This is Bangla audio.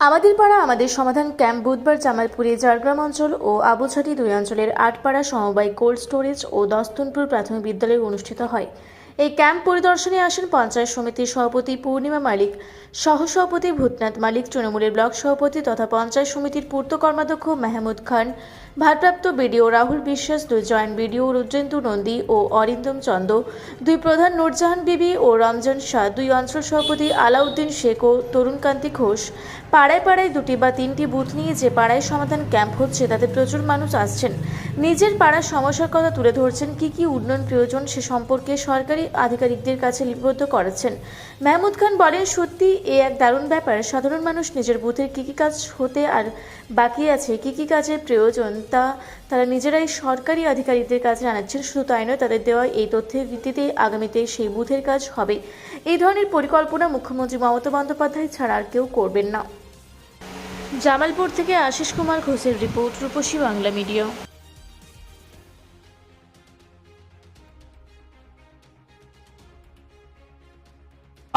আমাদের পাড়া, আমাদের সমাধান ক্যাম্প বুধবার জামালপুরে, ঝাড়গ্রাম অঞ্চল ও আবুছাটি দুই অঞ্চলের আটপাড়া সমবায় কোল্ড স্টোরেজ ও দস্তনপুর প্রাথমিক বিদ্যালয়ে অনুষ্ঠিত হয়। এই ক্যাম্প পরিদর্শনে আসেন পঞ্চায়েত সমিতির সভাপতি পূর্ণিমা মালিক, সহসভাপতি ভূতনাথ মালিক, তৃণমূলের ব্লক সভাপতি তথা পঞ্চায়েত সমিতির পূর্ত কর্মাধ্যক্ষ মেহমুদ খান, ভারপ্রাপ্ত বিডিও রাহুল বিশ্বাস, দুই জয়েন্ট বিডিও রুদ্রেন্দু নন্দী ও অরিন্দম চন্দ, দুই প্রধান নুরজাহান বিবি ও রমজান শাহ, দুই অঞ্চল সভাপতি আলাউদ্দিন শেখ ও তরুণকান্তি ঘোষ। পাড়ায় পাড়ায় দুটি বা তিনটি বুথ নিয়ে যে পাড়ায় সমাধান ক্যাম্প হচ্ছে, তাতে প্রচুর মানুষ আসছেন। নিজের পাড়ার সমস্যার কথা তুলে ধরছেন, কি কি উন্নয়ন প্রয়োজন সে সম্পর্কে সরকারি আধিকারিকদের কাছে লিপিবদ্ধ করাচ্ছেন মেহমুদ খান বলেন, সত্যি এ এক দারুণ ব্যাপার। সাধারণ মানুষ নিজের বুথের কী কী কাজ হতে আর বাকি আছে, কী কী কাজের প্রয়োজন তা তারা নিজেরাই সরকারি আধিকারিকদের কাছে জানাচ্ছেন। শুধু তাই নয়, তাদের দেওয়া এই তথ্যের ভিত্তিতে আগামীতে সেই বুথের কাজ হবে। এই ধরনের পরিকল্পনা মুখ্যমন্ত্রী মমতা বন্দ্যোপাধ্যায় ছাড়া আর কেউ করবেন না। জামালপুর থেকে আশিস কুমার ঘোষের রিপোর্ট, রূপসী বাংলা মিডিয়া।